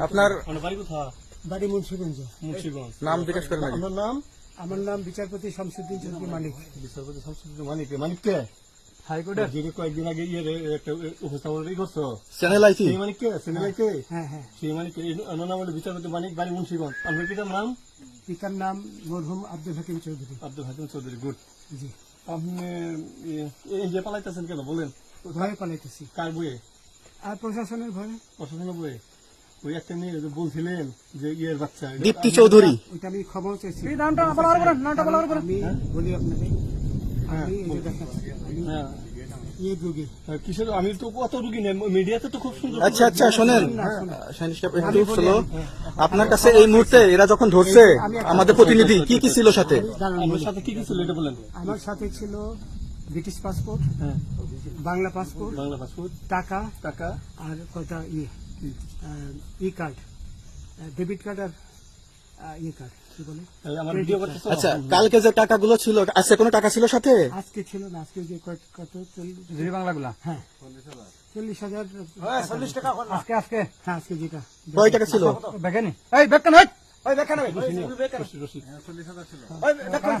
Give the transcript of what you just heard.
আপনার বাড়ি মুন্সিগঞ্জ মুন্সিগঞ্জ নাম জিজ্ঞেস করেন আগে। নাম আমার নাম বিচারপতি শামসুদ্দিন চৌধুরী মানিক বিচারপতি শামসুদ্দিন মানিক মানিক কে হাইকোর্টের যিনি কয়েকদিন আগে ইয়ে রে- একটা উপস্থাপন করছ চ্যানেল আইসি সেই মানিক কে হ্যাঁ হ্যাঁ সেই মানিক কে নাম হলো বিচারপতি মানিক বাড়ি মুন্সিগঞ্জ আপনার পিতার নাম পিতার নাম মরহুম আব্দুল হাকিম চৌধুরী আব্দুল হাকিম চৌধুরী গুড জি আপনি ইয়ে- এই যে পালাইতেছেন কেন বলেন পালাইতেছি কার বইয়ে আর প্রশাসনের ভয়ে প্রশাসনের বইয়ে ওই একটা মেয়ে বলছিলেন যে ইয়ের বাচ্চা দীপ্তি চৌধুরী। ওইটা আমি খবর চাইছি। নামটা বলা হবে নামটা বলা হবে আমি বলি আপনাকে আমি এই আমি হ্যাঁ। কিসের আমি তো কত রুগী নেই মিডিয়াতে তো খুব সুন্দর আচ্ছা আচ্ছা শোনেন। আপনার কাছে এই মুহূর্তে এরা যখন ধরছে আমাদের প্রতিনিধি কি কি ছিল সাথে? বলি। সাথে কি কি ছিল এটা বলেন। আমার সাথে ছিল ব্রিটিশ পাসপোর্ট হ্যাঁ। বাংলা পাসপোর্ট বাংলা পাসপোর্ট টাকা টাকা আর কটা ইয়ে ই কার্ড ডেবিট কার্ড আর ইয়ে কার্ড কি বলে? আমার ভিডিও করতেছ? আচ্ছা কালকে যে টাকাগুলো ছিল আজকে কোনো টাকা ছিল সাথে? আজকে ছিল না আজকে যে কত কত চল্লিশ বাংলাগুলা? হ্যাঁ। চল্লিশ হাজার। চল্লিশ টাকা আজকে আজকে? হ্যাঁ আজকে যেটা। কয় টাকা ছিল? বেকেনি এই বেকেন ওই ওই বেকেন ওই বেকেন এই বেকেন